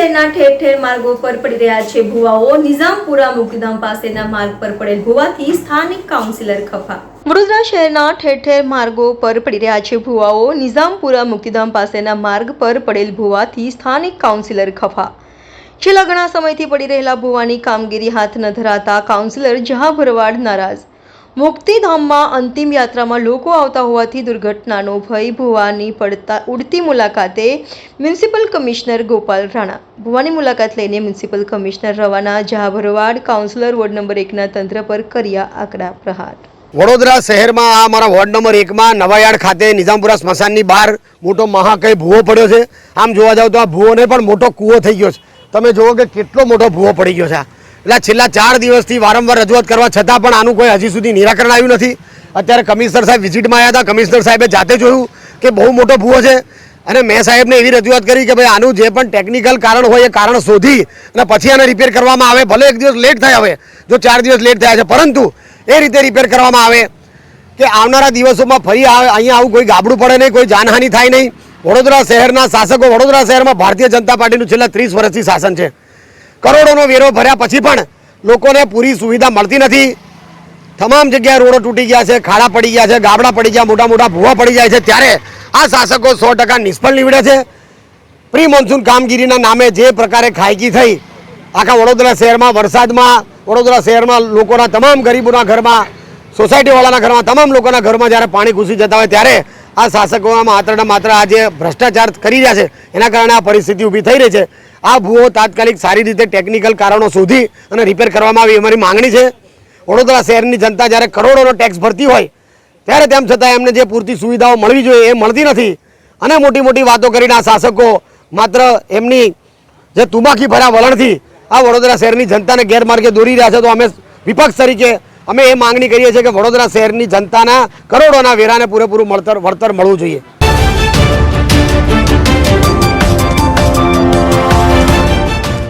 શહેરના ઠેર ઠેર માર્ગો પર પડી રહ્યા છે ભુવાઓ. નિઝામપુરા મુક્તિધામ પાસેના માર્ગ પર પડેલ હોવાથી સ્થાનિક કાઉન્સિલર ખફા. વડોદરા શહેરના ઠેર ઠેર માર્ગો પર પડી રહ્યા છે ભુવાઓ. નિઝામપુરા મુક્તિધામ પાસેના માર્ગ પર પડેલ ભુવાથી સ્થાનિક કાઉન્સિલર ખફા. છેલ્લા ઘણા સમયથી પડી રહેલા ભુવાની કામગીરી હાથ ન ધરાતા કાઉન્સિલર જહા ભરવાડ નારાજ. મુક્તિધામમાં અંતિમ યાત્રામાં લોકો આવતા હોવાથી દુર્ઘટનાનો ભય ભુવાની પડતા ઉડતી મુલાકાતે મ્યુનિસિપલ કમિશનર ગોપાલ રાણા. ભુવાની મુલાકાત લઈને મ્યુનિસિપલ કમિશનર રવાના જહા કાઉન્સિલર વોર્ડ નંબર એકના તંત્ર પર કર્યા આકરા પ્રહાર. વડોદરા શહેરમાં આ અમારા વોર્ડ નંબર એકમાં નવાયાર્ડ ખાતે નિઝામપુરા સ્મશાનની બહાર મોટો મહાકય ભૂવો પડ્યો છે. આમ જોવા જાવ તો આ ભૂવોને પણ મોટો કૂવો થઈ ગયો છે. તમે જુઓ કે કેટલો મોટો ભૂવો પડી ગયો છે આ. એટલે છેલ્લા ચાર દિવસથી વારંવાર રજૂઆત કરવા છતાં પણ આનું કોઈ હજી સુધી નિરાકરણ આવ્યું નથી. અત્યારે કમિશનર સાહેબ વિઝિટમાં આવ્યા હતા. કમિશનર સાહેબે જાતે જોયું કે બહુ મોટો ભૂવો છે. અને મેં સાહેબને એવી રજૂઆત કરી કે ભાઈ, આનું જે પણ ટેકનિકલ કારણ હોય એ કારણ શોધી અને પછી આને રિપેર કરવામાં આવે. ભલે એક દિવસ લેટ થાય હવે, જો ચાર દિવસ લેટ થયા છે. પરંતુ એ રીતે રિપેર કરવામાં આવે કે આવનારા દિવસોમાં ફરી આવે અહીંયા આવું કોઈ ગાબડું પડે નહીં, કોઈ જાનહાનિ થાય નહીં. વડોદરા શહેરના શાસકો, વડોદરા શહેરમાં ભારતીય જનતા પાર્ટીનું છેલ્લા ત્રીસ વર્ષથી શાસન છે. કરોડોનો વેરો ભર્યા પછી પણ લોકોને પૂરી સુવિધા મળતી નથી. તમામ જગ્યાએ રોડો તૂટી ગયા છે, ખાડા પડી ગયા છે, ગાબડા પડી ગયા, મોટા મોટા ભૂવા પડી જાય છે. ત્યારે આ શાસકો સો ટકા નિષ્ફળ નીવડે છે. પ્રી મોન્સૂન કામગીરીના નામે જે પ્રકારે ખાયકી થઈ, આખા વડોદરા શહેરમાં, વરસાદમાં, વડોદરા શહેરમાં લોકોના તમામ ગરીબોના ઘરમાં, સોસાયટીવાળાના ઘરમાં, તમામ લોકોના ઘરમાં જ્યારે પાણી ઘૂસી જતા હોય ત્યારે આ શાસકોમાં માત્ર માત્ર આ જે ભ્રષ્ટાચાર કરી રહ્યા છે. એના કારણે આ પરિસ્થિતિ ઊભી થઈ રહી છે. આ ભૂવો તાત્કાલિક સારી રીતે ટેકનિકલ કારણો શોધી અને રિપેર કરવામાં આવી. અમારી માંગણી છે, વડોદરા શહેરની જનતા જ્યારે કરોડોનો ટેક્સ ભરતી હોય, ત્યારે તેમ છતાં એમને જે પૂરતી સુવિધાઓ મળવી જોઈએ એ મળતી નથી. અને મોટી મોટી વાતો કરીને આ શાસકો માત્ર એમની જે તુબાકી ભર્યા વલણથી આ વડોદરા શહેરની જનતાને ગેરમાર્ગે દોરી રહ્યા છે. તો અમે વિપક્ષ તરીકે અમે એ માંગણી કરીએ છીએ કે વડોદરા શહેરની જનતાના કરોડોના વેરાને પૂરેપૂરું મળતર, વળતર મળવું જોઈએ.